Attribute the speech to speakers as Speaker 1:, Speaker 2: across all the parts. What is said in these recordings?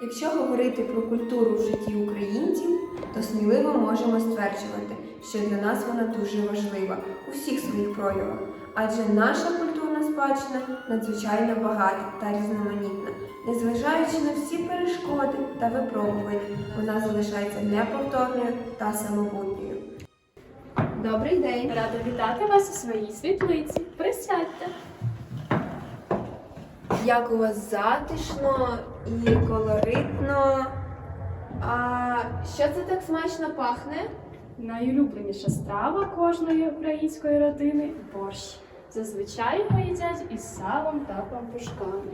Speaker 1: Якщо говорити про культуру в житті українців, то сміливо можемо стверджувати, що для нас вона дуже важлива у всіх своїх проявах, адже наша культурна спадщина надзвичайно багата та різноманітна. Незважаючи на всі перешкоди та випробування, вона залишається неповторною та самобутньою. Добрий день!
Speaker 2: Рада вітати вас у своїй світлиці. Присядьте.
Speaker 1: Як у вас затишно і колоритно. А що це так смачно пахне?
Speaker 2: Найулюбленіша страва кожної української родини борщ. Зазвичай його їдять із салом та пампушками.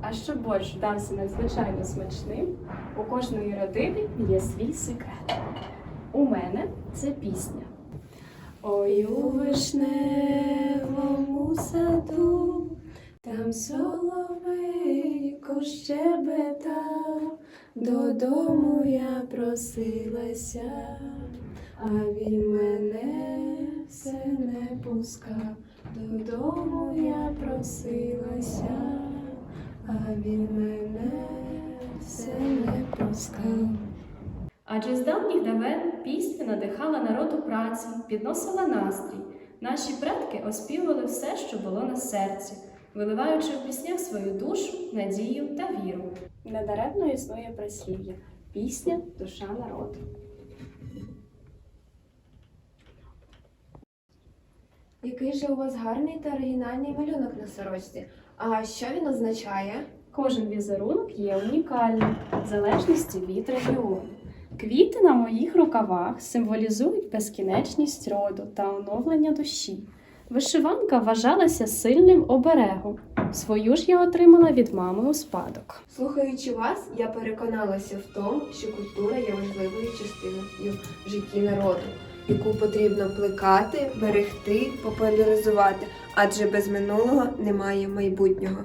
Speaker 2: А щоб борщ вдався надзвичайно смачним, у кожної родини є свій секрет. У мене це пісня. Ой у вишневому саду, там соловейко щебетав, додому я просилася, а він мене все не пускав, додому я просилася, а він мене все не пускав. Адже з давніх давен пісня надихала народ у праці, підносила настрій. Наші предки оспівували все, що було на серці, виливаючи в піснях свою душу, надію та віру. Недаремно існує прислів'я пісня душа народу.
Speaker 1: Який же у вас гарний та оригінальний малюнок на сорочці. А що він означає?
Speaker 2: Кожен візерунок є унікальним в залежності від регіону. Квіти на моїх рукавах символізують безкінечність роду та оновлення душі. Вишиванка вважалася сильним оберегом. Свою ж я отримала від мами у спадок.
Speaker 1: Слухаючи вас, я переконалася в тому, що культура є важливою частиною в житті народу, яку потрібно плекати, берегти, популяризувати, адже без минулого немає майбутнього.